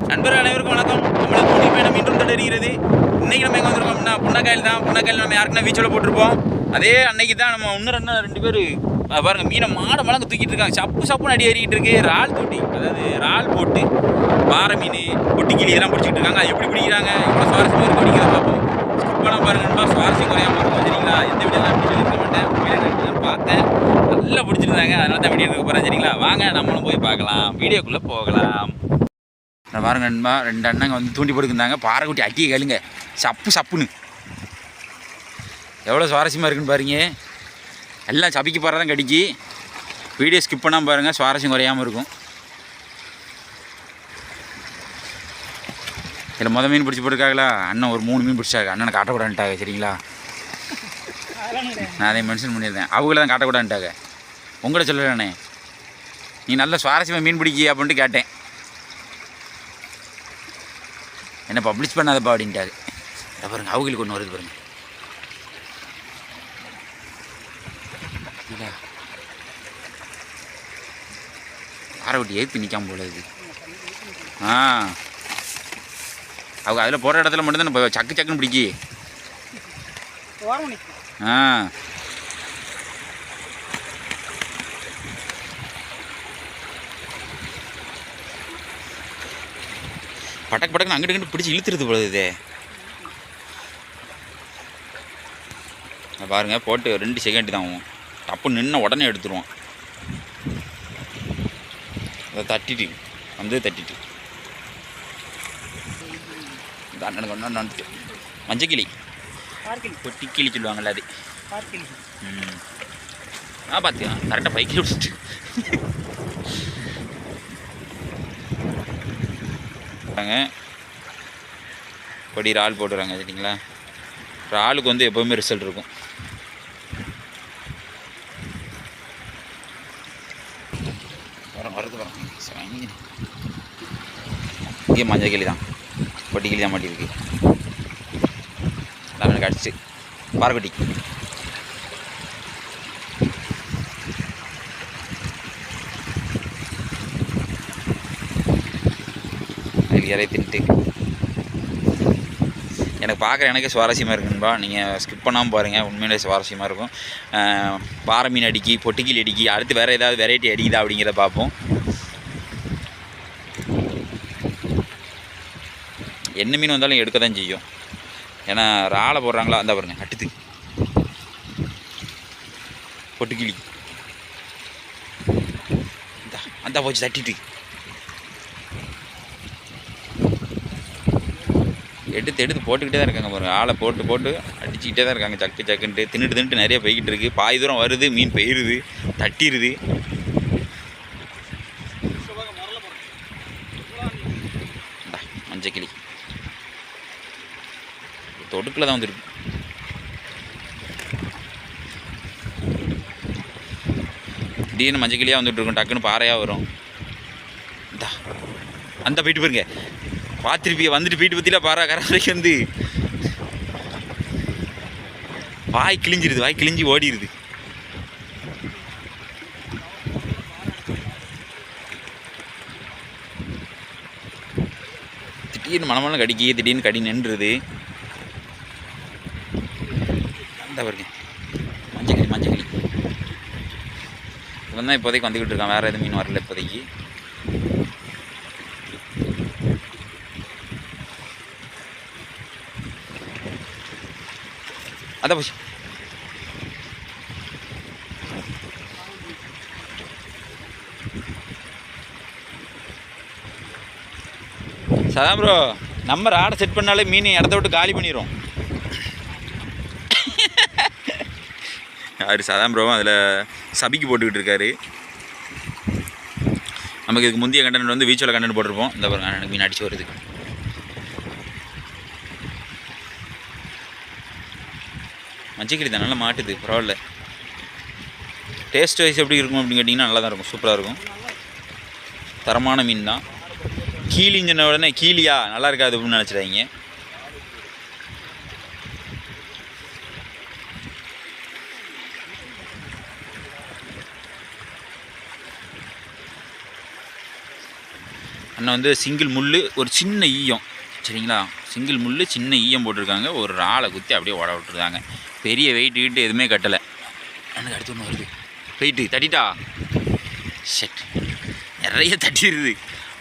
நண்பர்கள் அனைவருக்கும் வணக்கம். நம்மளோட துணி பயணம் இன்றும் தொடர்கிறது. இன்னைக்கு நம்ம எங்கே வந்திருக்கோம்னா புன்னக்காயில் தான். புன்னக்காயில் நம்ம யாருக்குன்னா வீச்சில் போட்டிருப்போம். அதே அன்னைக்கு தான் நம்ம இன்னும் ரெண்டு ரெண்டு பேர் பாருங்க மீனை மாட மலங்க தூக்கிட்டு இருக்காங்க. சப்பு சப்புன்னு அடி ஏறிக்கிட்டு இருக்கு. இறால் தொட்டி அதாவது இறால் போட்டு பாறை மீன் பொட்டிக்கிளி இதெல்லாம் பிடிச்சிட்டு இருக்காங்க. அது எப்படி பிடிக்கிறாங்க? இவ்வளோ சுவாரஸ்யமாக இருக்கு பிடிக்கிறத பார்ப்போம். ஸ்கிப் பாருங்க நண்பா. சுவாரஸ்யம் குறையாம இருக்கும் சரிங்களா? எந்த வீடியோலாம் எப்படி சொல்லியிருக்க மாட்டேன். வீடியோ நான் பார்த்தேன். நல்லா பிடிச்சிருந்தாங்க. அதனால தான் வீடியோ எடுக்க போகிறேன் சரிங்களா? வாங்க நம்மளும் போய் பார்க்கலாம். வீடியோக்குள்ளே போகலாம். நான் பாருங்க நண்பா ரெண்டு அண்ணங்க வந்து தூண்டி போட்டுருந்தாங்க பாறைக்குட்டி அட்டியை கேளுங்க. சப்பு சப்புன்னு. எவ்வளோ சுவாரஸ்யமாக இருக்குன்னு பாருங்க. எல்லாம் சபிக்கு போகிற தான் கடிக்கி. வீடியோ ஸ்கிப் பண்ணாமல் பாருங்கள் சுவாரஸ்யம் குறையாமல் இருக்கும். இதில் மொதல் மீன் பிடிச்சி போட்டுருக்காங்களா? அண்ணன் ஒரு மூணு மீன் பிடிச்சாங்க. அண்ணனை காட்டக்கூடாதுட்டாங்க சரிங்களா? நான் அதை மென்ஷன் பண்ணியிருந்தேன். அவங்கள தான் காட்டக்கூடாதுட்டாங்க உங்களை சொல்லலண்ணே. நீ நல்ல சுவாரஸ்யமாக மீன் பிடிக்கி அப்படின்ட்டு கேட்டேன். என்ன பப்ளிஷ் பண்ணாதப்பா அப்படின்ட்டாரு பாருங்க அவங்களுக்கு ஒன்று வருது பாருங்க. இதா. ஆரவட்டி ஏற்றி நிற்காம போல இது ஆ. அவங்க அதில் போகிற இடத்துல மட்டும்தான் சக்கு சக்குன்னு பிடிக்கி. ஆ. பட்டக்கு பட்டக்குன்னு அங்கிட்டு இங்கிட்டு பிடிச்சி இழுத்துருது போல இதே. இங்க பாருங்க போட்டு ரெண்டு செகண்ட் தான் ஆகும். டப்பு நின்ன உடனே எடுத்துருவான் அதை தட்டிட்டு வந்து தட்டிட்டு. அண்ணனுக்கு ஒன்று வந்துட்டு மஞ்சக்கிளி. பார்க்கில் கொட்டி கிளி சொல்லுவாங்கல்ல அது. ம். ஆ பார்த்தியா கரெக்டாக பைக்கில் விட்டுட்டு. கொடி இறால் போட்டுறாங்க சரிங்களா? இறாலுக்கு வந்து எப்போவுமே ரிசல்ட் இருக்கும். வரது வரோம். இங்கே மஞ்சள் கிளி தான். கொட்டி கிளி தான் மாட்டியிருக்கு. நல்லா கடிச்சு. பாறைக்குட்டி அதில் தின்ட்டு. எனக்கு பார்க்குற எனக்கே சுவாரஸ்யமாக இருக்குன்பா நீங்கள் ஸ்கிப் பண்ணாமல் பாருங்கள் உண்மையிலே சுவாரஸ்யமாக இருக்கும். பாறை மீன் அடிக்கி பொட்டிக்கில் அடிக்கி அடுத்து வேறு ஏதாவது வெரைட்டி அடிக்குதா அப்படிங்கிறத பார்ப்போம். என்ன மீன் வந்தாலும் எடுக்க தான் செய்யும். ஏன்னா இறாலை போடுறாங்களா? அந்த பாருங்க அட்டுத்து பொட்டுக்கிளி. அந்த போச்சு தட்டிட்டு. எடுத்து எடுத்து போட்டுக்கிட்டே தான் இருக்காங்க பாருங்க. ஆளை போட்டு போட்டு அடிச்சுக்கிட்டே தான் இருக்காங்க. சக்கு சக்குன்ட்டு தின்னுட்டு தின்னுட்டு நிறைய போய்கிட்டு இருக்கு. பாய் தூரம் வருது மீன் பெயிருது தட்டிடுது மஞ்சக்கிளி தொடுக்கில் தான் வந்துருக்கு. திடீர்னு மஞ்சக்கிளியாக வந்துட்டு இருக்கும். டக்குன்னு பாறையாக வரும். அந்த போயிட்டு பாருங்க. பார்த்துருப்பிய வந்துட்டு போயிட்டு பற்றில பாரா கரை வரைக்கும் வந்து. வாய் கிழிஞ்சிருது வாய் கிழிஞ்சி ஓடிடுது திடீர்னு மனமெல்லாம் கடிக்கி திடீர்னு கடி நின்றுது. அந்த பாருங்க. மஞ்சக்கிளி மஞ்சக்கிளி. இவன் தான் இப்போதைக்கு வந்துக்கிட்டு இருக்கான். வேறு எதுவும் மீன் வரல இப்போதைக்கு. அதான் போச்சு சதான் ப்ரோ நம்ம ஆடை செட் பண்ணாலே மீன் இடத்த விட்டு காலி பண்ணிடும் யார் சதாம் ப்ரோவும் அதில் சபிக்கு போட்டுக்கிட்டு இருக்காரு. நமக்கு இதுக்கு முந்தைய கண்டென்ட் வந்து வீச்சோல கண்டென்ட் போட்டிருப்போம். இந்த பாருங்க எனக்கு மீன் அடிச்சு வருது மஞ்சக்கறி தான் நல்லா மாட்டுது பரவாயில்ல. டேஸ்ட் வைஸ் எப்படி இருக்கும் அப்படின்னு கேட்டிங்கன்னா நல்லா தான் இருக்கும் சூப்பராக இருக்கும். தரமான மீன் தான். கீழின்னு சொன்ன உடனே கீழியா நல்லா இருக்காது அப்படின்னு நினச்சிடாதீங்க. அண்ணன் வந்து சிங்கிள் முள் ஒரு சின்ன ஈயம் சரிங்களா? சிங்கிள் முள் சின்ன ஈயம் போட்டிருக்காங்க. ஒரு ஆளை குத்தி அப்படியே ஓட விட்டுருக்காங்க. பெரிய வெயிட் கீட்டு எதுவுமே கட்டலை. எனக்கு அடுத்து ஒன்று வருது. வெயிட்டு தட்டிட்டா? ஷெட் நிறைய தட்டிடுது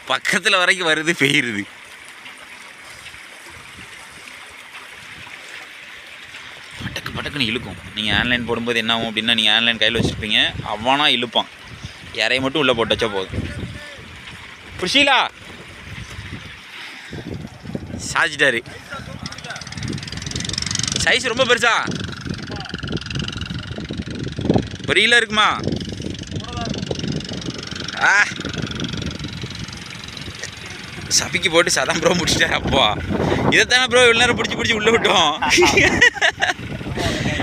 பக்கத்தில் வரைக்கும் வருது பெய்யுது. பட்டக்கு பட்டக்குன்னு இழுக்கும். நீங்கள் ஆன்லைன் போடும்போது என்ன ஆகும் அப்படின்னா நீங்கள் ஆன்லைன் கையில் வச்சுருப்பீங்க. அவனா இழுப்பான். யாரையும் மட்டும் உள்ளே போட்டு வச்சா போதும். புஷீலா! சாதிச்சிட்டாரு. சைஸ் ரொம்ப பெருசா. ஒரு கிலோ இருக்குமா? ஆ. சபிக்கு போட்டு சதம் ப்ரோ முடிச்சிட்டாரு அப்பா. இதைத்தானே ப்ரோ இவ்வளோ நேரம் பிடிச்சி பிடிச்சி உள்ளே விட்டோம்.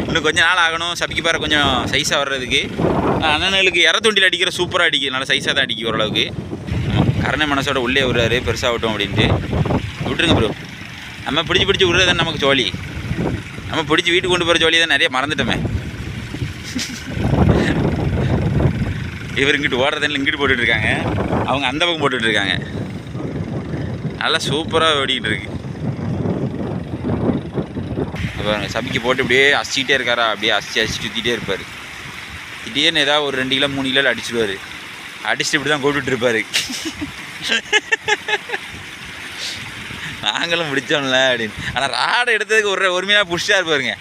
இன்னும் கொஞ்ச நாள் ஆகணும். சபிக்கு பாரு கொஞ்சம் சைஸாக வர்றதுக்கு. அண்ணனுக்கு இற தூண்டில் அடிக்கிற சூப்பராக அடிக்கும் நல்லா சைஸாக தான் அடிக்கும் ஓரளவுக்கு. ஆமாம் கருணை மனசோட உள்ளே விடுறாரு. பெருசாகட்டும் அப்படின்ட்டு. விட்டுருங்க ப்ரோ நம்ம பிடிச்சி பிடிச்சி விடுறது தான் நமக்கு ஜோலி. நம்ம பிடிச்சி வீட்டுக்கு கொண்டு போகிற ஜோலியை தான் நிறைய மறந்துட்டோமே. இவர் இங்கிட்டு ஓடுறதில்ல இங்கிட்டு போட்டுட்ருக்காங்க. அவங்க அந்த பக்கம் போட்டுட்ருக்காங்க. நல்லா சூப்பராக ஓடிக்கிட்டு இருக்கு பாருங்க சபிக்கு போட்டு இப்படியே அசிச்சிக்கிட்டே இருக்காரா? அப்படியே அசிச்சு அசிச்சு சுற்றிட்டே இருப்பார். திடீர்னு ஏதாவது ஒரு ரெண்டு கிலோ மூணு கிலோ அடிச்சிடுவார். அடிச்சுட்டு இப்படி தான் கூப்பிட்டுருப்பார் நாங்களும் பிடிச்சோம்ல அப்படின்னு. ஆனால் ராடை எடுத்ததுக்கு ஒரு ஒருமையாக புஷ்டாக இருப்பாருங்க.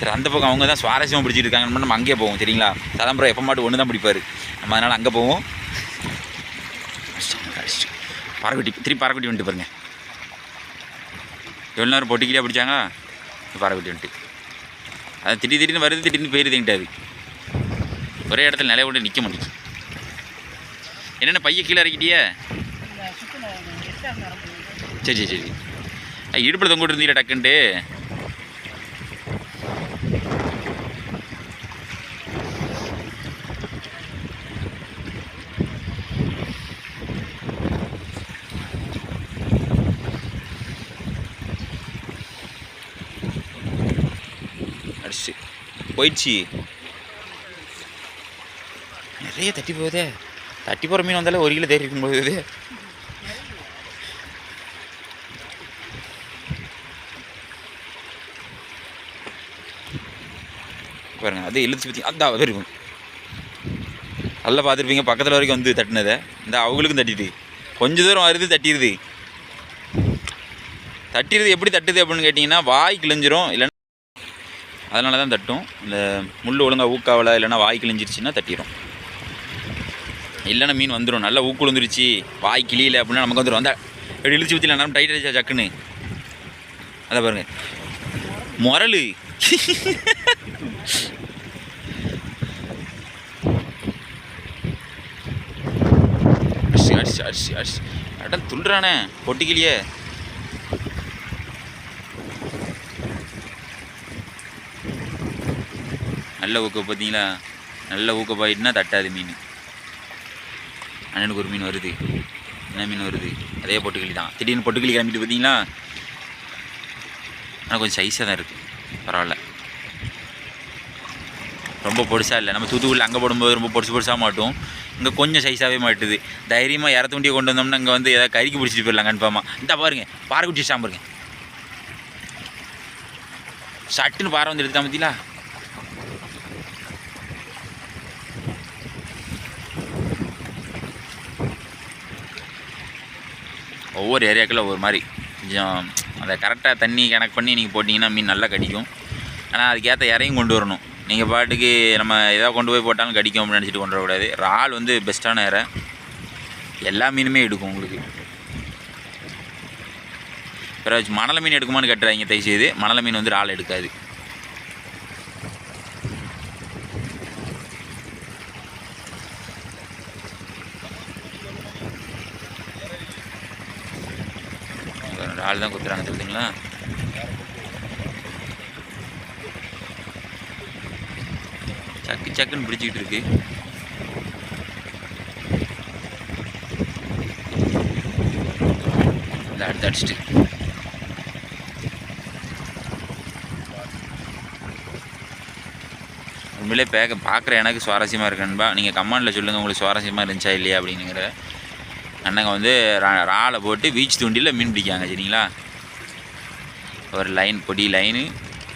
சரி அந்த பக்கம் அவங்க தான் சுவாரஸ்யமாக பிடிச்சிட்டு இருக்காங்க நம்ம அங்கேயே போவோம் சரிங்களா? சதம்பரம் எப்போ மாட்டு ஒன்று தான் பிடிப்பார். நம்ம அதனால் அங்கே போவோம். பறக்குட்டி திருப்பி பறக்குட்டி வந்துட்டு பாருங்க. எவ்வளோ நேரம் பொட்டிக்கிட்டே பிடிச்சாங்க? பறக்குட்டி வந்துட்டு. அது திடீர் திடீர்னு வருது திடீர்னு போயிருதுங்கிட்ட அது. ஒரே இடத்துல நிலைய விட்டு நிற்க மாட்டேங்குது. என்னென்ன பைய கீழே இறக்கிட்டியே? சரி சரி சரி. இடுப்பில் தொங்கிட்டு இருந்தீங்க டக்குன்ட்டு அடிச்சு போயிடுச்சு. நிறைய தட்டி போகுதே. தட்டி போகிற மீன் வந்தாலே ஒரு கிலோ தேடி இருக்கும் போகுது பாருங்க அது இழுத்து பற்றி அதான் அது இருக்கும். நல்லா பார்த்துருப்பீங்க பக்கத்தில் வரைக்கும் வந்து தட்டினதை. இந்த அவங்களுக்கும் தட்டிட்டு கொஞ்ச தூரம் வருது தட்டிடுது. தட்டிடுது எப்படி தட்டுது அப்படின்னு கேட்டிங்கன்னா வாய் கிழிஞ்சிரும் இல்லைன்னா அதனால தான் தட்டும். இந்த முள் ஒழுங்காக ஊக்காவலை இல்லைன்னா வாய் கிழிஞ்சிருச்சுன்னா தட்டிடும் இல்லைன்னா மீன் வந்துடும் நல்லா ஊக்கு விழுந்துருச்சு வாய் கிளியில் அப்படின்னா நமக்கு வந்துடும் அந்த எப்படி இழுச்சி ஊற்றில நம்ம டைட் அடிச்சா சக்குன்னு? அதை பாருங்கள் முரல் அடிச்சு அடிச்சு அடிச்சு அடிச்சு. அடம் துள்ளுறானே பொட்டிக்கிளியே. நல்ல ஊக்க பார்த்தீங்களா? நல்ல ஊக்க போயிட்டுனா தட்டாது மீன்? அண்ணனுக்கு ஒரு மீன் வருது. என்ன மீன் வருது? அதே பொட்டுக்கிளி தான். திடீர்னு பொட்டுக்கிளி கிளம்பிட்டு பார்த்தீங்களா? ஆனால் கொஞ்சம் சைஸாக தான் இருக்குது பரவாயில்ல. ரொம்ப பொடிசாக இல்லை. நம்ம தூத்துக்குடியில் அங்கே போடும்போது ரொம்ப பொடிசு பொடிசாக மாட்டோம். இங்கே கொஞ்சம் சைஸாகவே மாட்டுது. தைரியமாக இறத்து வண்டியை கொண்டு வந்தோம்னா இங்கே வந்து ஏதாவது கறிக்கு பிடிச்சிட்டு போயிடலாம் கன்ஃபார்மாக இந்த பாருங்க. பாறைக்குட்டி சாம்பாருங்க. சட்டுன்னு பாறை வந்து எடுத்தா பார்த்தீங்களா? ஒவ்வொரு ஏரியாக்குள்ளே ஒவ்வொரு மாதிரி. கொஞ்சம் அதை கரெக்டாக தண்ணி கணக்கு பண்ணி நீங்கள் போட்டிங்கன்னா மீன் நல்லா கடிக்கும். ஆனால் அதுக்கேற்ற இறையும் கொண்டு வரணும். நீங்கள் பாட்டுக்கு நம்ம எதாவது கொண்டு போய் போட்டாலும் கடிக்கும் அப்படின்னு நினச்சிட்டு கொண்டு வரக்கூடாது. இறால் வந்து பெஸ்ட்டான இறை. எல்லா மீனுமே எடுக்கும் உங்களுக்கு. பிறகு மணலை மீன் எடுக்குமான்னு கட்டுறாங்க தயவு செய்து மணலை மீன் வந்து இறால் எடுக்காது. ஆள் தான் குத்துறாங்க தெரியுதுங்களா சக்கு சக்குன்னு பிடிச்சிக்கிட்டு இருக்கு. அடுத்து அடிச்சிட்டு. உண்மையிலே பேக்க பார்க்குற எனக்கு சுவாரஸ்யமாக இருக்கு நண்பா. நீங்கள் கமெண்டில் சொல்லுங்கள் உங்களுக்கு சுவாரஸ்யமாக இருந்துச்சா இல்லையா அப்படிங்கிற. அண்ணங்க வந்து ரா- ராலை போட்டு பீச் தூண்டியில் மீன் பிடிக்காங்க சரிங்களா? ஒரு லைன் பொடி லைனு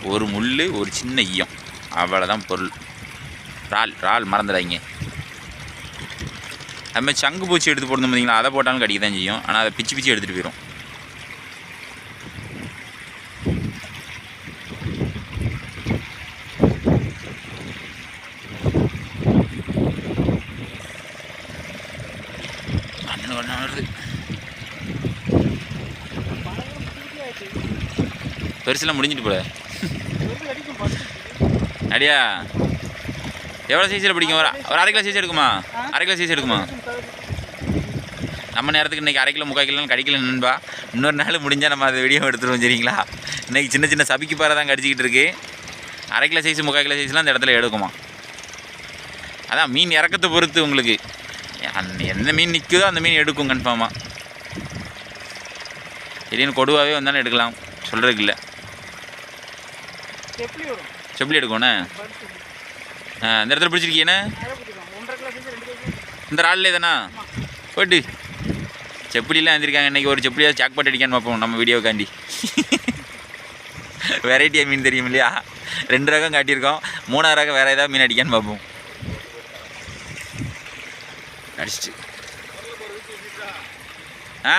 ஒரு முள் ஒரு சின்ன ஈயம். அவ்வளோதான் பொருள். இறால் இறால் மறந்துடாங்க அதுமாதிரி சங்கு பூச்சி எடுத்து போடணும் பார்த்தீங்களா அதை போட்டாலும் கடிக்க தான் செய்யும். ஆனால் அதை பிச்சு பிச்சு எடுத்துகிட்டு போயிடும் அண்ணன் ஒன்றா வருது பெருசெல்லாம் முடிஞ்சிட்டு போல. அடியா எவ்வளோ சைஸில் பிடிக்கும்? ஒரு ஒரு அரை கிலோ சைஸ் எடுக்குமா? அரை கிலோ சைஸ் எடுக்குமா? நம்ம நேரத்துக்கு இன்றைக்கி அரை கிலோ முக்கால் கிலோன்னு கடிக்கல நண்பா. இன்னொரு நாள் முடிஞ்சால் நம்ம அதை வீடியோ எடுத்துருவோம் சரிங்களா? இன்றைக்கி சின்ன சின்ன சபிக்கு பாறை தான் கடிச்சிக்கிட்டு இருக்கு. அரை கிலோ சைஸ் முக்கால் கிலோ சைஸ்லாம் அந்த இடத்துல எடுக்குமா? அதான் மீன் இறக்கத்தை பொறுத்து உங்களுக்கு. எந்த மீன் நிற்குதோ அந்த மீன் எடுக்கும் கன்ஃபார்மாக திடீர்னு கொடுவாகவே வந்தாலும் எடுக்கலாம். சொல்கிறதுக்கு இல்லை. செப்பிலி எடுக்கோண்ணே பருத்து ஆ இந்த இடத்துல பிடிச்சிருக்கீங்கண்ணே இந்த ராள்லே தானா? போட்டு செப்பிலிலாம் எழுந்திருக்காங்க இன்றைக்கி ஒரு செப்பிலியாவது சாக்பாட் அடிக்கான்னு பார்ப்போம். நம்ம வீடியோக்காண்டி. வெரைட்டியாக மீன் தெரியும் இல்லையா? ரெண்டு ரகம் காட்டியிருக்கோம். மூணாவது ரகம் வேறு ஏதாவது மீன் அடிக்கான்னு பார்ப்போம். அடிச்சிட்டு ஆ.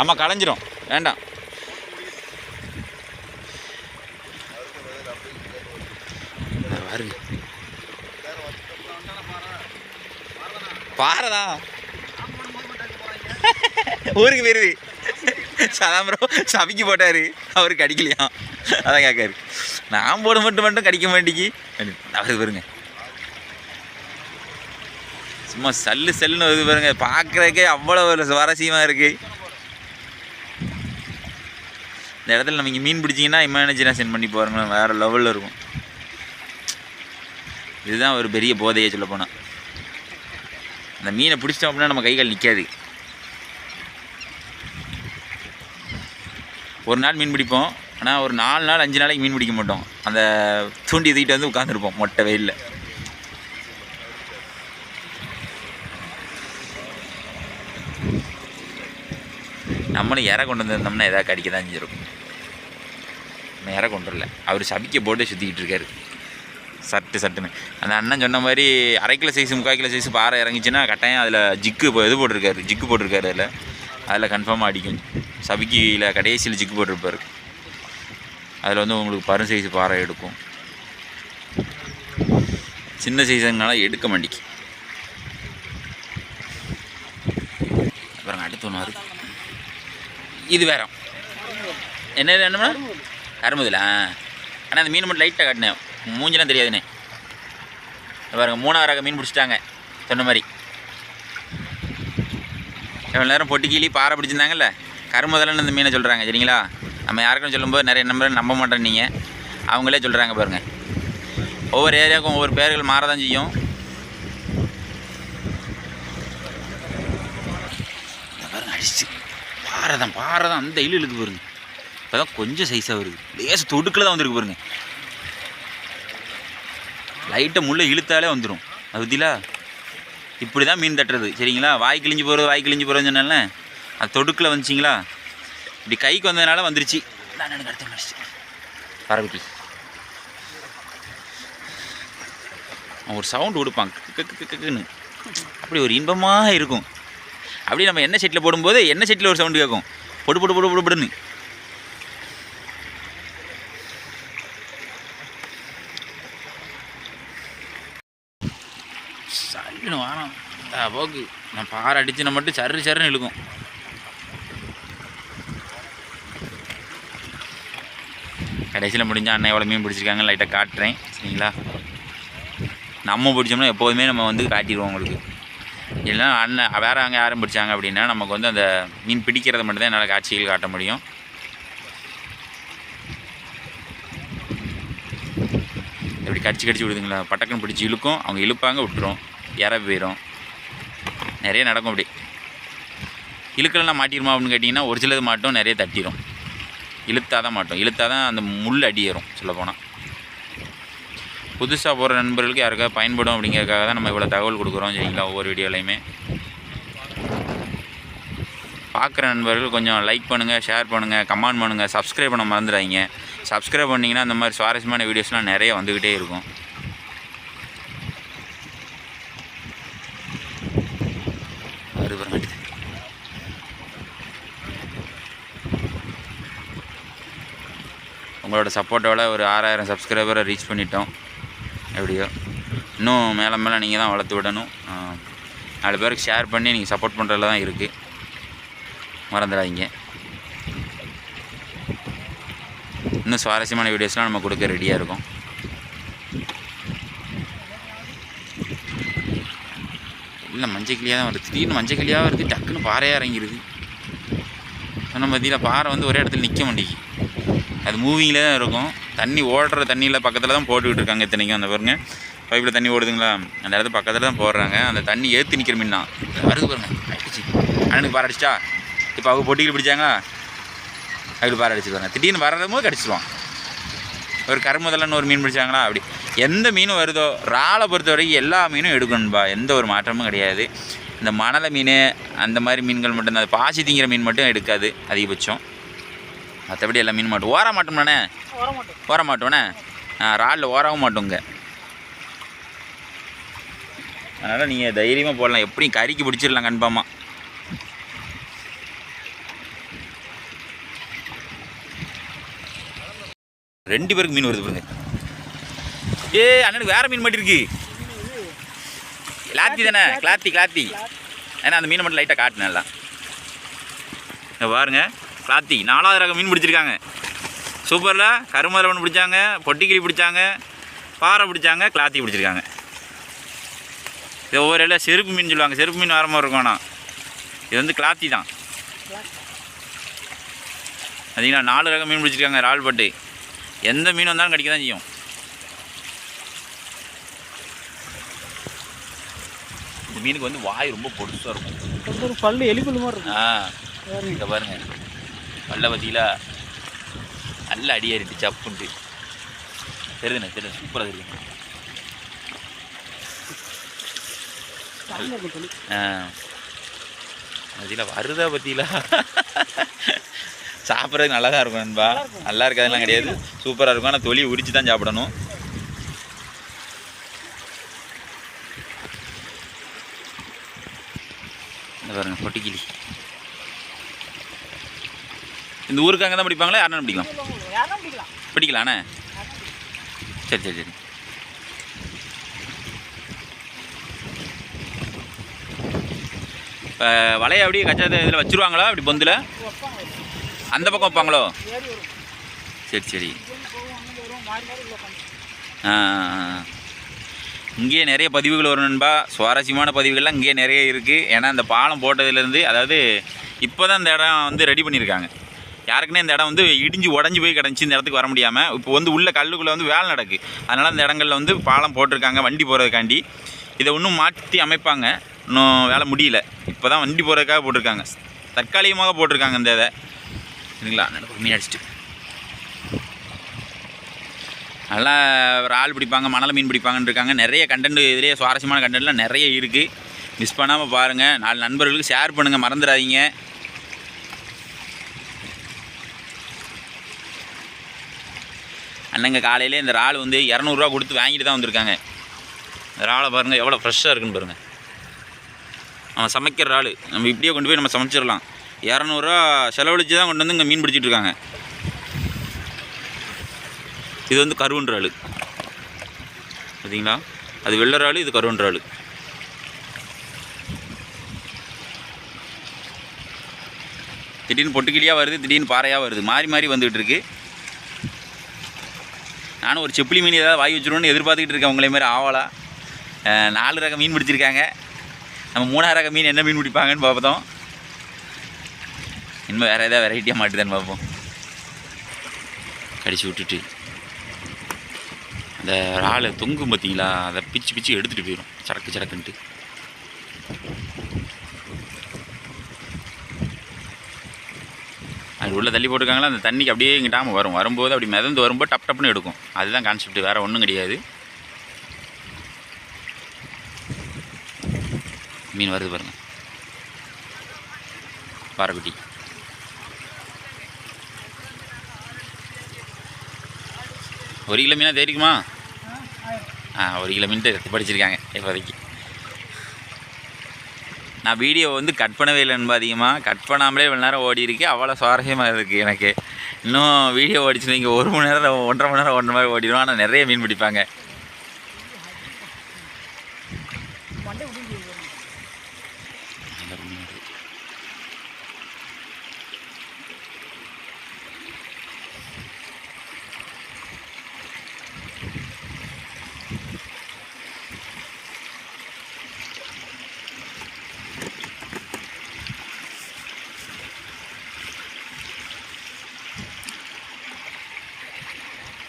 ஆமாம் களைஞ்சிரும் வேண்டாம். பாருங்க. பாறைதான் ஊருக்கு போயிருது சதாம் ப்ரோ சபிக்கு போட்டாரு. அவருக்கு அடிக்கலையா அதான் கேட்காரு. நான் போட மட்டும் மட்டும் கடிக்க மாட்டேங்கி. அவருக்கு பாருங்க. சும்மா சல்லு சல்லுன்னு வருது பாருங்க. பார்க்குறதுக்கே அவ்வளோ ஒரு சுவாரஸ்யமாக இருக்குது இந்த இடத்துல நம்ம இங்கே மீன் பிடிச்சிங்கன்னா இமேஜினா சென்ட் பண்ணி பாருங்க வேறு லெவலில் இருக்கும். இதுதான் ஒரு பெரிய போதையை சொல்ல போனால் அந்த மீனை பிடிச்சிட்டோம் அப்படின்னா நம்ம கைகள் நிற்காது ஒரு நாள் மீன் பிடிப்போம். ஆனால் ஒரு நாலு நாள் அஞ்சு நாளைக்கு மீன் பிடிக்க மாட்டோம். அந்த தூண்டி தூக்கிட்டு வந்து உட்காந்துருப்போம் மொட்டை வெயிலில். நம்மளும் இறை கொண்டு வந்திருந்தோம்னா எதாவது கடிக்க தான் செஞ்சிருக்கும். நம்ம இறை கொண்டு வரல. அவர் சபிக்க போட்டு சுற்றிக்கிட்டு இருக்காரு. சட்டு சட்டுன்னு. அந்த அண்ணன் சொன்ன மாதிரி அரை கிலோ சைஸ் முக்கால் கிலோ சைஸ் பாறை இறங்கிச்சின்னா கட்டாயம் அதில் ஜிக்கு இப்போ இது போட்டிருக்காரு ஜிக்கு போட்டிருக்காரு அதில். அதில் கன்ஃபார்மாக அடிக்கும். சபிக்கியில் கடைசியில் ஜிக்கு போட்டிருப்பார். அதில் வந்து உங்களுக்கு பரும் சைஸ் பாறை எடுக்கும். சின்ன சைஸுங்கனால எடுக்க மாட்டேங்கி அப்புறம் அடுத்து ஒன்று வருது. இது வேற. என்ன என்னம்மா ஆ. ஆனால் அந்த மீன் மட்டும் லைட்டாக காட்டினேன். மூஞ்செலாம் தெரியாதுண்ணே. பாருங்கள் பாருங்க மூணாவது ரக மீன் பிடிச்சிட்டாங்க. சொன்ன மாதிரி. எவ்வளோ நேரம் பொட்டி கீழே பாறை பிடிச்சிருந்தாங்கல்ல? கரும்புதலன்னு இந்த மீனை சொல்கிறாங்க சரிங்களா? நம்ம யாருக்கும் சொல்லும்போது நிறைய நம்பர் நம்ப மாட்டேன் நீங்கள் அவங்களே சொல்கிறாங்க பாருங்கள் ஒவ்வொரு ஏரியாவுக்கும் ஒவ்வொரு பேர்கள் மாறதான் செய்யும். பாருங்க அடிச்சு. பாறை தான் பாறை தான் அந்த இழு இழுக்கு பாருங்க. இப்போ தான் கொஞ்சம் சைஸாக வருது. லேசு தொடுக்கில் தான் வந்திருக்கு பாருங்க. லைட்டை முள்ளே இழுத்தாலே வந்துடும் அது இப்படி தான் மீன் தட்டுறது. சரிங்களா? வாய் கிழிஞ்சு போகிறது வாய் கிழிஞ்சு போகிறதுன்னு சொன்னால அது தொடுக்கில் வந்துச்சிங்களா? இப்படி கைக்கு வந்ததுனால வந்துருச்சு. நான் எனக்கு அடுத்த முடிச்சு பரவிட்டி அவன் ஒரு சவுண்டு கொடுப்பாங்க கிக்கு கிக்குன்னு அப்படி ஒரு இன்பமாக இருக்கும். அப்படி நம்ம எண்ணெய் செட்டில் போடும்போது எண்ணெய் செட்டில் ஒரு சவுண்டு கேட்கும். பொடு பொடு பொடு பொடு பொடுன்னு. சல்லுன்னு வாரம் போக்கு. நான் பாறை அடிச்சுனா மட்டும் சரு சருன்னு இழுக்கும். கடைசியில் முடிஞ்சால் அண்ணன் எவ்வளோ மீன் பிடிச்சிருக்காங்க லைட்டாக காட்டுறேன். சரிங்களா? நம்ம பிடிச்சோம்னா எப்போதுமே நம்ம வந்து காட்டிடுவோம் உங்களுக்கு. இல்லைன்னா அண்ணன் வேறு அங்கே யாரும் பிடிச்சாங்க அப்படின்னா நமக்கு வந்து அந்த மீன் பிடிக்கிறத மட்டும்தான் என்னால் காட்சிகள் காட்ட முடியும். இப்படி கடிச்சு கடிச்சு விடுதுங்களா? பட்டக்குன்னு பிடிச்சி இழுக்கும். அவங்க இழுப்பாங்க விட்டுரும். இற போயிடும் நிறைய நடக்கும் அப்படி. இழுக்கலாம் மாட்டிருமா அப்படின்னு கேட்டிங்கன்னா ஒரு சிலது மாட்டும் நிறைய தட்டிடும் இழுத்தாதான் மாட்டோம். இழுத்தாதான் அந்த முள் அடி ஏறும் சொல்லப்போனால் புதுசாக போகிற நண்பர்களுக்கு யாருக்காவது பயன்படும் அப்படிங்கிறதுக்காக தான் நம்ம இவ்வளோ தகவல் கொடுக்குறோம் சரிங்களா? ஒவ்வொரு வீடியோலையுமே. பார்க்குற நண்பர்கள் கொஞ்சம் லைக் பண்ணுங்கள் ஷேர் பண்ணுங்கள் கமெண்ட் பண்ணுங்கள் சப்ஸ்கிரைப் பண்ண மறந்துடாதீங்க. சப்ஸ்கிரைப் பண்ணிங்கன்னா அந்த மாதிரி சுவாரஸ்யமான வீடியோஸ்லாம் நிறைய வந்துக்கிட்டே இருக்கும். உங்களோட சப்போர்ட்டோட ஒரு ஆறாயிரம் சப்ஸ்கிரைபரை ரீச் பண்ணிட்டோம். எப்படியோ. இன்னும் மேலே மேலே நீங்கள் தான் வளர்த்து விடணும். நாலு பேருக்கு ஷேர் பண்ணி நீங்கள் சப்போர்ட் பண்ணுறதுல தான் இருக்குது மறந்துடாதீங்க. இன்னும் சுவாரஸ்யமான வீடியோஸ்லாம் நம்ம கொடுக்க ரெடியாக இருக்கும். இல்லை மஞ்சள் கிளியாக தான் வருது. திடீர்னு மஞ்சள் கிளியாக வருது டக்குன்னு பாறையாக இறங்கிடுது சொன்ன மதியில் பாறை வந்து ஒரே இடத்துல நிற்க மாட்டேங்கி அது மூவிங்கில் தான் இருக்கும். தண்ணி ஓடுற தண்ணியில் பக்கத்தில் தான் போட்டுக்கிட்டு இருக்காங்க இத்தனைக்கும் அந்த பாருங்க. பைப்பில் தண்ணி ஓடுதுங்களா? அந்த இடத்துல பக்கத்தில் தான் போடுறாங்க. அந்த தண்ணி ஏற்றி நிற்கிற மீன் தான். வருது பாருங்க. அடிச்சு அண்ணனுக்கு பாறை அடிச்சிட்டா? இப்போ அவங்க பொட்டிக்கிட்டு பிடிச்சாங்களா? அப்படி பாறை அடிச்சுருவாங்க திடீர்னு வர்றதும் போது கடிச்சிடுவான் ஒரு கருமுதலன்னு ஒரு மீன் பிடிச்சாங்களா? அப்படி. எந்த மீனும் வருதோ இறாலை பொறுத்த வரைக்கும் எல்லா மீனும் எடுக்கணும்பா. எந்த ஒரு மாற்றமும் கிடையாது. இந்த மணலை மீன் அந்த மாதிரி மீன்கள் மட்டும்தான். அது பாசி திங்கிற மீன் மட்டும் எடுக்காது அதிகபட்சம். மற்றபடி எல்லா மீன் மாட்டோம். ஓர மாட்டோம்னானே ஓர மாட்டோண்ணே ராலில் ஓரவும் மாட்டோங்க அதனால் நீங்கள் தைரியமாக போடலாம் எப்படியும் கறிக்கு பிடிச்சிடலாம் கன்ஃபார்மாக ரெண்டு பேருக்கு மீன் வருது பாருங்க. ஏ அண்ணனுக்கு வேற மீன் மாட்டிருக்கு. கிளாத்தி தானே? கிளாத்தி கிளாத்தி. ஏன்னா அந்த மீனை மட்டும் லைட்டாக காட்டினேன் எல்லாம். பாருங்க. கிளாத்தி. நாலாவது ரகம் மீன் பிடிச்சிருக்காங்க. சூப்பரில். கருமதில் ஒன்று பிடிச்சாங்க பொட்டிக்கிளி பிடிச்சாங்க பாறை பிடிச்சாங்க கிளாத்தி பிடிச்சிருக்காங்க. இது ஒவ்வொரு இடம் செருப்பு மீன் சொல்லுவாங்க. செருப்பு மீன் வேற மாதிரி இருக்கும் ஆனால் இது வந்து கிளாத்தி தான். பார்த்தீங்களா நாலு ரகம் மீன் பிடிச்சிருக்காங்க இறால் பட்டு எந்த மீன் வந்தாலும் கடிக்க தான் செய்யும். இந்த மீனுக்கு வந்து வாய் ரொம்ப பொடுசாக இருக்கும். ஒரு பல்லு எலிக்குள்ள மாதிரி இருக்கும். ஆ. இங்கே பாருங்க. பல்ல பத்தியில நல்ல அடி சப்புண்டு. சப்புன்ட்டு தெரியுதுண்ணே தெரியுது. சூப்பராக தெரியுது சாமியா ஆ வருதா பற்றிலா சாப்பிட்றதுக்கு நல்லா தான் இருக்கும் நண்பா. நல்லா இருக்காதுலாம் கிடையாது. சூப்பராக இருக்கும். ஆனால் தொலி உரிச்சு தான் சாப்பிடணும். பாருங்க பொட்டிக்கிளி. இந்த ஊருக்கு அங்கே தான் பிடிப்பாங்களா? யாரும் யாரும் பிடிக்கலாம்? பிடிக்கலாண்ணே சரி சரி சரி. இப்போ வலையை அப்படியே கச்சா இதில் வச்சுருவாங்களா? அப்படி பொந்தில்? அந்த பக்கம் வைப்பாங்களோ? சரி சரி. ஆ. இங்கேயே நிறைய பதிவுகள் வரும் நண்பா. சுவாரஸ்யமான பதிவுகள்லாம் இங்கேயே நிறைய இருக்குது ஏன்னா இந்த பாலம் போட்டதுலேருந்து அதாவது இப்போ தான் இந்த இடம் வந்து ரெடி பண்ணியிருக்காங்க. யாருக்குன்னே இந்த இடம் வந்து இடிஞ்சு உடஞ்சி போய் கிடந்துச்சு இந்த இடத்துக்கு வர முடியாமல் இப்போ வந்து உள்ள கல்லுக்குள்ளே வந்து வேலை நடக்கு. அதனால் இந்த இடங்களில் வந்து பாலம் போட்டிருக்காங்க வண்டி போகிறதுக்காண்டி இதை இன்னும் மாற்றி அமைப்பாங்க. இன்னும் வேலை முடியல. இப்போ தான் வண்டி போகிறதுக்காக போட்டிருக்காங்க. தற்காலிகமாக போட்டிருக்காங்க இந்த இதை. சரிங்களா? மீன் அடிச்சிட்டு. நல்லா இறால் பிடிப்பாங்க மணல் மீன் பிடிப்பாங்கன்னு இருக்காங்க. நிறைய கண்டென்ட் இதுலேயே சுவாரஸ்யமான கண்டென்ட்லாம் நிறைய இருக்குது மிஸ் பண்ணாமல் பாருங்கள் நாலு நண்பர்களுக்கு ஷேர் பண்ணுங்கள் மறந்துடாதீங்க. அண்ணங்க காலையிலே இந்த இறால் வந்து இரநூறுவா கொடுத்து வாங்கிட்டு தான் வந்திருக்காங்க. இந்த இறாலை பாருங்கள் எவ்வளோ ஃப்ரெஷ்ஷாக இருக்குன்னு பாருங்கள் அவன் சமைக்கிற இறால் நம்ம இப்படியே கொண்டு போய் நம்ம சமைச்சிடலாம். இரநூறுவா செலவழித்து தான் கொண்டு வந்து இங்கே மீன் பிடிச்சிட்டு இருக்காங்க. இது வந்து கருவுன்ற ஆள் பார்த்தீங்களா அது வெள்ளற ஆள் இது கருவுன்ற ஆள் திடீர்னு பொட்டுக்கிளியாக வருது திடீர்னு பாறையாக வருது. மாறி மாறி வந்துகிட்டு இருக்குது நானும் ஒரு செப்பிலி மீன் ஏதாவது வாங்கி வச்சிருவோன்னு எதிர்பார்த்துக்கிட்டு இருக்கேன் உங்களே மாதிரி ஆவலா. நாலு ரக மீன் பிடிச்சிருக்காங்க. நம்ம மூணாறு ரக மீன் என்ன மீன் பிடிப்பாங்கன்னு பார்ப்போம். இனிமேல் வேறு ஏதாவது வெரைட்டியாக மாட்டுதான்னு பார்ப்போம். கடிச்சு விட்டுட்டு. அந்த இறால் தொங்கும் பார்த்தீங்களா? அதை பிச்சு பிச்சு எடுத்துகிட்டு போயிடும் சடக்கு சடக்குன்ட்டு. அது உள்ளே தள்ளி போட்டிருக்காங்களா அந்த தண்ணிக்கு அப்படியே இங்கிட்டாமல் வரும். வரும்போது அப்படி மிதந்து வரும்போது டப் டப்னு எடுக்கும். அதுதான் கான்செப்ட் வேறு ஒன்றும் கிடையாது. மீன் வருது பாருங்க. பாறைக்குட்டி. ஒரு கிலோ மீனாக தெரியுமா ஆ ஒரு கிலோ மீன் படிச்சிருக்காங்க இப்போதைக்கு. நான் வீடியோ வந்து கட் பண்ணவே இல்லை நண்பா அதிகமாக கட் பண்ணாமலே இவ்வளோ நேரம் ஓடி இருக்கு. அவ்வளோ சுவாரஸ்யமாக இருக்குது எனக்கு. இன்னும் வீடியோ ஓடிச்சுன்னு நீங்கள் ஒரு மணி நேரம் ஒன்றரை மணி நேரம் ஒன்றரை மாதிரி ஓடிடுவோம். ஆனால் நிறைய மீன் பிடிப்பாங்க.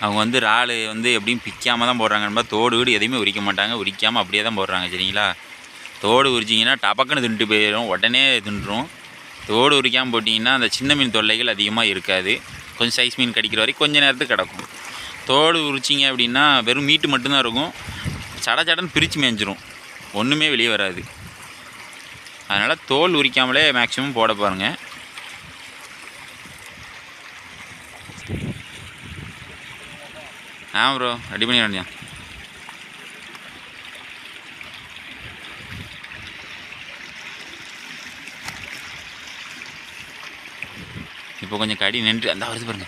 அவங்க வந்து இறால் வந்து எப்படியும் பிக்காமல் தான் போடுறாங்க நம்ம தோடு வீடு எதையுமே உரிக்க மாட்டாங்க. உரிக்காமல் அப்படியே தான் போடுறாங்க சரிங்களா? தோடு உரிச்சிங்கன்னா டபக்குன்னு தின்ட்டு போயிடும் உடனே தின்றும் தோடு உரிக்காமல் போட்டிங்கன்னா அந்த சின்ன மீன் தொல்லைகள் அதிகமாக இருக்காது. கொஞ்சம் சைஸ் மீன் கடிக்கிற வரைக்கும் கொஞ்ச நேரத்துக்கு கிடக்கும். தோடு உரிச்சிங்க அப்படின்னா வெறும் மீட்டு மட்டும்தான் இருக்கும். சட சடன்னு பிரித்து மேய்ஞ்சிரும். ஒன்றுமே வெளியே வராது. அதனால் தோல் உரிக்காமலே மேக்ஸிமம் போட பாருங்கள் ஆ ப்ரோ ரெடி பண்ணி வேண்டியா இப்போ கொஞ்சம் கடி நின்று அந்த வருது பாருங்க.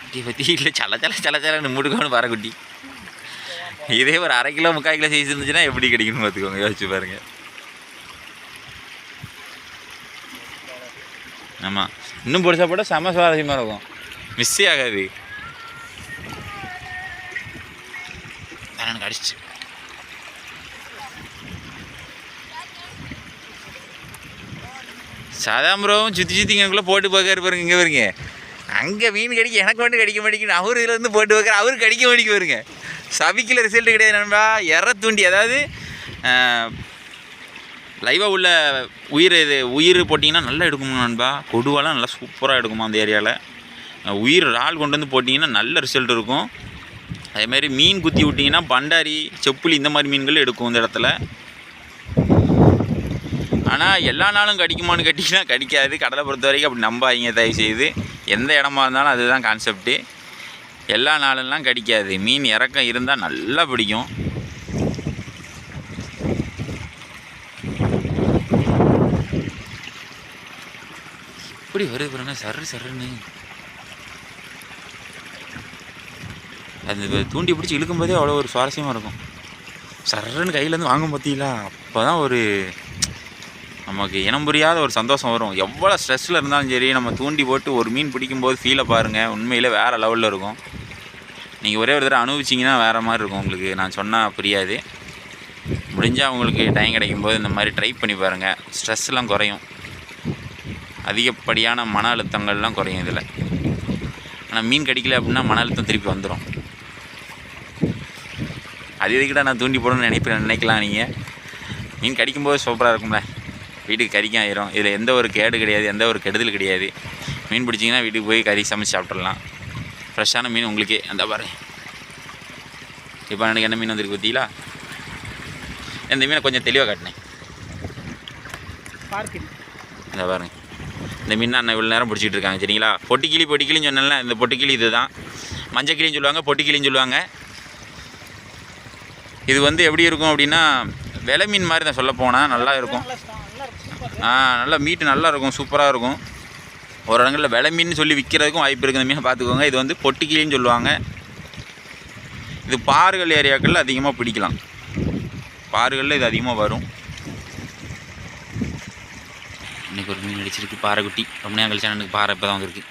குட்டி பற்றி இல்லை சல சல சல சலன்னு மூட்டுக்கோன்னு பாரு குட்டி. இதே ஒரு அரை கிலோ முக்கால் கிலோ சைஸ் இருந்துச்சுன்னா எப்படி கிடைக்கணும் பார்த்துக்கோங்க யோசிச்சு பாருங்க. ஆமாம் இன்னும் பிடிச்சா போட்டால் செம சுவாரஸ்யமாக இருக்கும். மிஸ்ஸே ஆகாது எனக்கு அடிச்சு சாதாம்பரம் சுற்றி சுற்றி எனக்குள்ளே போட்டு பார்க்காரு பாருங்க இங்கே வருங்க அங்கே மீன் கடிக்க எனக்கு மட்டும் கடிக்க மாட்டேங்குது. அவர் இதுலேருந்து போட்டு பார்க்குற அவரு கடிக்க மாட்டேங்க வருங்க சபிக்கில் ரிசல்ட் கிடையாது நண்பா. எற தூண்டி அதாவது லைவாக உள்ள உயிர் இது உயிர் போட்டிங்கன்னா நல்லா எடுக்கணும் நண்பா? கொடுவாலாம் நல்லா சூப்பராக எடுக்குமா அந்த ஏரியாவில் உயிர் இறால் கொண்டு வந்து போட்டிங்கன்னா நல்ல ரிசல்ட் இருக்கும். அதேமாதிரி மீன் குத்தி விட்டிங்கன்னா பண்டாரி செப்புலி இந்த மாதிரி மீன்கள் எடுக்கும் இந்த இடத்துல. ஆனால் எல்லா நாளும் கடிக்குமான்னு கேட்டிங்கன்னா கடிக்காது. கடலை பொறுத்த வரைக்கும் அப்படி நம்பாதீங்க தயவு செய்து எந்த இடமா இருந்தாலும் அதுதான் கான்செப்ட்டு எல்லா நாளெல்லாம் கடிக்காது. மீன் இறக்கம் இருந்தால் நல்லா பிடிக்கும். இப்படி வருது பாருங்க சர்ரு சர்ருன்னு. அந்த தூண்டி பிடிச்சி இழுக்கும்போதே அவ்வளோ ஒரு சுவாரஸ்யமாக இருக்கும். சர்றன்னு கையிலேருந்து வாங்கும் பார்த்தீங்களா அப்போ தான் ஒரு நமக்கு இனம் புரியாத ஒரு சந்தோஷம் வரும். எவ்வளோ ஸ்ட்ரெஸ்ஸில் இருந்தாலும் சரி நம்ம தூண்டி போட்டு ஒரு மீன் பிடிக்கும்போது ஃபீலை பாருங்கள் உண்மையிலே வேறு லெவலில் இருக்கும். நீங்கள் ஒரே ஒரு தடவை அனுபவிச்சிங்கன்னா வேறு மாதிரி இருக்கும் உங்களுக்கு. நான் சொன்னால் புரியாது. முடிஞ்சால் உங்களுக்கு டைம் கிடைக்கும்போது இந்த மாதிரி ட்ரை பண்ணி பாருங்கள் ஸ்ட்ரெஸ்லாம் குறையும். அதிகப்படியான மன அழுத்தங்கள்லாம் குறையும் இதில். ஆனால் மீன் கிடைக்கல அப்படின்னா மன அழுத்தம் திருப்பி வந்துடும் அது எதுக்கிட்ட நான் தூண்டி போடணும்னு நினைப்பேன் நினைக்கலாம் நீங்கள் மீன் கிடைக்கும்போது சூப்பராக இருக்கும்ல. வீட்டுக்கு கறிக்கும் ஆயிரும். இதில் எந்த ஒரு கேடு கிடையாது எந்த ஒரு கெடுதல் கிடையாது. மீன் பிடிச்சிங்கன்னா வீட்டுக்கு போய் கறி சமைச்சு சாப்பிட்றலாம் ஃப்ரெஷ்ஷான மீன் உங்களுக்கே. அந்த பாரு. இப்போ எனக்கு என்ன மீன் வந்துருக்கு பார்த்தீங்களா இந்த மீனை கொஞ்சம் தெளிவாக காட்டினேன். இந்த பாருங்க. இந்த மீன் அண்ணன் இவ்வளோ நேரம் பிடிச்சிட்டு இருக்காங்க சரிங்களா? பொட்டிக்கிளி பொட்டிக்கிளின்னு சொன்னேன்ல இந்த பொட்டிக்கிளி இது தான் மஞ்சக்கிளின்னு சொல்லுவாங்க பொட்டிக்கிளின்னு சொல்லுவாங்க. இது வந்து எப்படி இருக்கும் அப்படின்னா விலை மீன் மாதிரி தான் சொல்ல போனால் நல்லா இருக்கும். ஆ நல்லா மீட்டு நல்லா இருக்கும் சூப்பராக இருக்கும் ஒரு இடங்களில் விலை மீன் சொல்லி விற்கிறதுக்கும் வாய்ப்பு இருக்குது. மீன் பார்த்துக்கோங்க. இது வந்து பொட்டிக்கிளின்னு சொல்லுவாங்க. இது பாறுகள் ஏரியாக்களில் அதிகமாக பிடிக்கலாம். பாறுகளில் இது அதிகமாக வரும். இன்றைக்கி ஒரு மீன் அடிச்சிருக்கு. பாறைக்குட்டி. ரொம்ப நேரம் கழிச்சா எனக்கு பாறை இப்போ தான் வந்திருக்கு.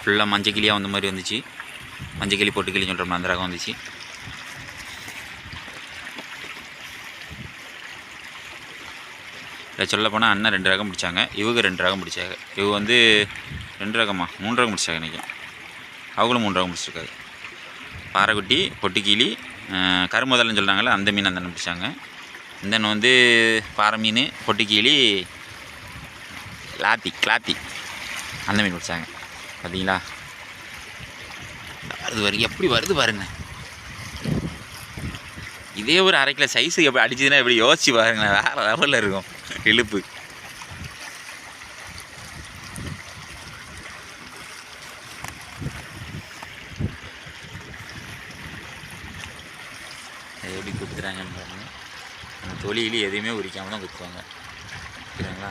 ஃபுல்லாக மஞ்சள் கிளியாக வந்த மாதிரி வந்துச்சு. மஞ்சள் கிளி பொட்டு கிளி சொல்கிற அந்த ரகம் வந்துச்சு. இதை சொல்லப்போனால் அண்ணன் ரெண்டு ரகம் பிடிச்சாங்க இவங்க ரெண்டு ரகம் பிடிச்சாங்க. இவங்க வந்து ரெண்டு ரகமா? மூணு ரகம் பிடிச்சாங்க இன்றைக்கி. அவங்களும் மூணு ரகம் பிடிச்சிருக்காங்க. பாறைக்குட்டி பொட்டுக்கிளி அஹ், கருமுதல்னு அந்த மீன் அந்த அண்ணன் பிடிச்சாங்க. இந்த அண்ணன் வந்து பாறை மீன் பொட்டுக்கிளி லாத்தி கிளாத்தி அந்த மீன் பிடிச்சாங்க. பார்த்தீங்களா? வருது வருது எப்படி வருது பாருங்க. இதே ஒரு அரை கிலோ சைஸு எப்படி அடிச்சதுன்னா எப்படி யோசிச்சு பாருங்களேன் வேறு லெவலில் இருக்கும். இழுப்பு எப்படி குத்துறாங்கன்னு பாருங்க. அந்த தொழிலி எதையுமே உரிக்காம தான் குத்துவாங்க. சரிங்களா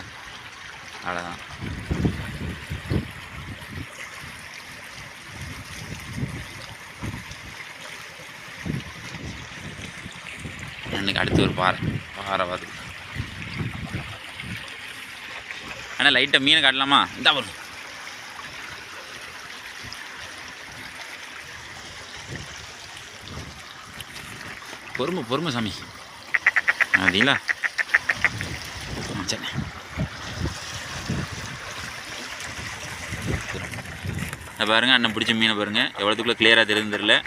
அவ்வளோதான் எனக்கு அடுத்து ஒரு பாறை. பாறை பார்த்து. அண்ணா லைட்டாக மீனை காட்டலாமா? இந்த வரும் பொறுமை பொறுமை சாமி. அப்படிங்களா? ஆ, சரி. பாருங்கள் அண்ணன் பிடிச்ச மீனை பாருங்கள் எவ்வளோத்துக்குள்ளே கிளியராக தெரியுதுன்னு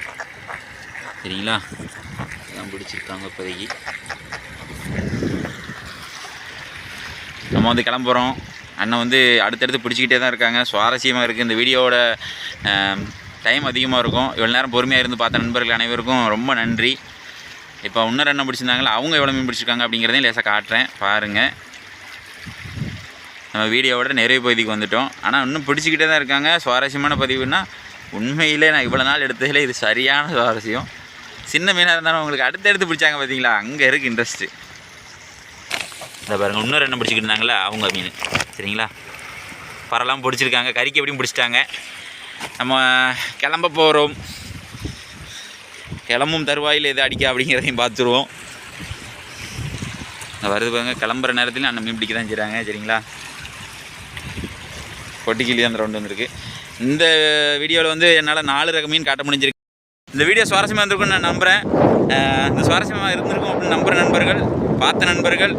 சரிங்களா? இதான் பிடிச்சிருக்காங்க இப்போதைக்கு. நம்ம வந்து கிளம்புறோம். அண்ணன் வந்து அடுத்தடுத்து பிடிச்சிக்கிட்டே தான் இருக்காங்க. சுவாரஸ்யமாக இருக்குது இந்த வீடியோவோட டைம் அதிகமாக இருக்கும். இவ்வளோ நேரம் பொறுமையாக இருந்து பார்த்த நண்பர்கள் அனைவருக்கும் ரொம்ப நன்றி. இப்போ இன்னொரு அண்ணன் பிடிச்சிருந்தாங்களா? அவங்க எவ்வளோ மீன் பிடிச்சிருக்காங்க அப்படிங்கிறதையும் லேசாக காட்டுறேன். பாருங்கள் நம்ம வீடியோவோட நிறைவு பகுதிக்கு வந்துட்டோம். ஆனால் இன்னும் பிடிச்சிக்கிட்டே தான் இருக்காங்க. சுவாரஸ்யமான பதிவுன்னா உண்மையிலே நான் இவ்வளோ நாள் எடுத்ததில் இது சரியான சுவாரஸ்யம். சின்ன மீனாக இருந்தாலும் உங்களுக்கு அடுத்தடுத்து பிடிச்சாங்க பார்த்தீங்களா அங்கே இருக்குது இன்ட்ரெஸ்ட்டு இந்த பாருங்கள் இன்னொரு என்ன பிடிச்சிக்கிட்டு இருந்தாங்களா அவங்க மீன். சரிங்களா? பறலாம் பிடிச்சிருக்காங்க கறிக்கு எப்படியும் பிடிச்சிட்டாங்க. நம்ம கிளம்ப போகிறோம் கிளம்பும் தருவாயில் எது அடிக்க அப்படிங்கிறதையும் பார்த்துருவோம். வருது பாருங்க கிளம்புற நேரத்தில் அண்ணன் மீன் பிடிக்க தான் செய்கிறாங்க சரிங்களா? கொட்டிக்கிளி அந்த ரவுண்டு வந்திருக்கு. இந்த வீடியோவில் வந்து என்னால் நாலு ரக மீன் காட்ட முடிஞ்சிருக்கு. இந்த வீடியோ சுவாரஸ்யமாக இருந்திருக்கும்னு நான் நம்புகிறேன் இந்த சுவாரஸ்யமாக இருந்திருக்கும் அப்படின்னு நம்புகிற நண்பர்கள் பார்த்த நண்பர்கள்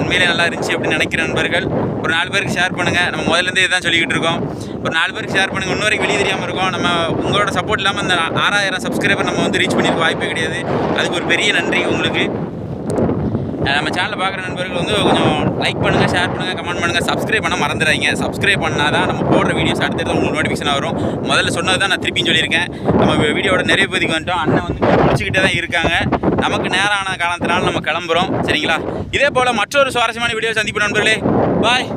உண்மையிலே நல்லா இருந்துச்சு அப்படின்னு நினைக்கிற நண்பர்கள் ஒரு நாலு பேருக்கு ஷேர் பண்ணுங்கள் நம்ம முதல்லேருந்தே இதான் சொல்லிக்கிட்டு இருக்கோம். ஒரு நாலு பேருக்கு ஷேர் பண்ணுங்கள் இன்னொரு வரைக்கும் வெளியே தெரியாமல் இருக்கும். நம்ம உங்களோட சப்போர்ட் இல்லாமல் இந்த ஆறாயிரம் சப்ஸ்கிரைபர் நம்ம வந்து ரீச் பண்ணியிருக்க வாய்ப்பே கிடையாது. அதுக்கு ஒரு பெரிய நன்றி உங்களுக்கு. நம்ம சேனலில் பார்க்குற நண்பர்கள் வந்து கொஞ்சம் லைக் பண்ணுங்கள் ஷேர் பண்ணுங்கள் கமெண்ட் பண்ணுங்கள் சப்ஸ்கிரைப் பண்ண மறந்துடாதீங்க. சப்ஸ்கிரைப் பண்ணால் தான் நம்ம போடுற வீடியோஸ் அடுத்தது உங்களுக்கு நோட்டிஃபிகேஷன் வரும். முதல்ல சொன்னது தான் நான் திருப்பியும் சொல்லியிருக்கேன். நம்ம வீடியோட நிறைய பகுதிக்கு வந்துட்டோம். அண்ணன் வந்து முடிச்சுக்கிட்டே தான் இருக்காங்க. நமக்கு நேரம் ஆன காரணத்தினால நம்ம கிளம்புறோம். சரிங்களா? இதே போல் மற்றொரு சுவாரஸ்யமான வீடியோ சந்திப்பு நண்பர்களே. பாய்